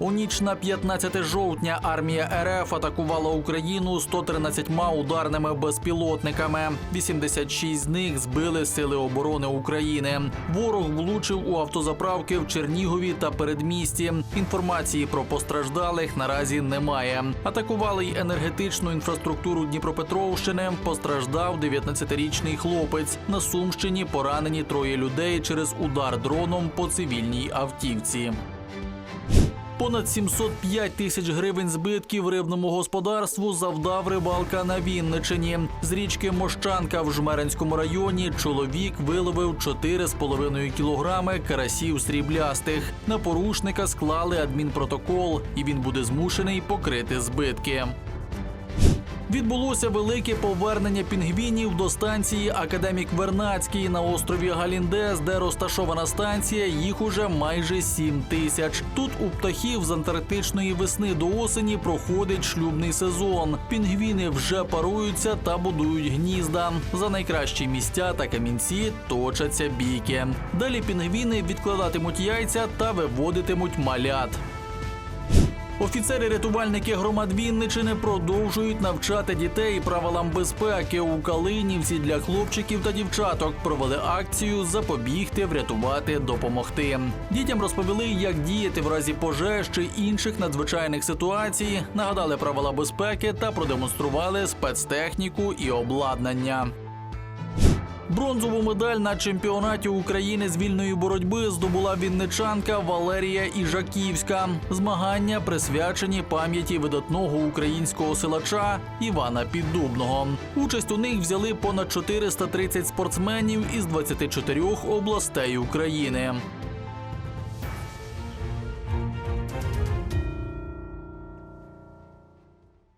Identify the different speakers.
Speaker 1: У ніч на 15 жовтня армія РФ атакувала Україну 113 ударними безпілотниками. 86 з них збили сили оборони України. Ворог влучив у автозаправки в Чернігові та передмісті. Інформації про постраждалих наразі немає. Атакували й енергетичну інфраструктуру Дніпропетровщини. Постраждав 19-річний хлопець. На Сумщині поранені троє людей через удар дроном по цивільній автівці. Понад 705 тисяч гривень збитків рибному господарству завдав рибалка на Вінничині. З річки Мощанка в Жмеринському районі чоловік виловив 4,5 кілограми карасів сріблястих. На порушника склали адмінпротокол, і він буде змушений покрити збитки. Відбулося велике повернення пінгвінів до станції Академік Вернацький на острові Галіндес, де розташована станція. Їх уже майже 7 тисяч. Тут у птахів з антарктичної весни до осені проходить шлюбний сезон. Пінгвіни вже паруються та будують гнізда. За найкращі місця та камінці точаться бійки. Далі пінгвіни відкладатимуть яйця та виводитимуть малят. Офіцери-рятувальники громад Вінничини продовжують навчати дітей правилам безпеки. У Калинівці для хлопчиків та дівчаток провели акцію Запобігти, врятувати, допомогти. Дітям розповіли, як діяти в разі пожеж чи інших надзвичайних ситуацій, нагадали правила безпеки та продемонстрували спецтехніку і обладнання. Бронзову медаль на чемпіонаті України з вільної боротьби здобула вінничанка Валерія Іжаківська. Змагання присвячені пам'яті видатного українського силача Івана Піддубного. Участь у них взяли понад 430 спортсменів із 24 областей України.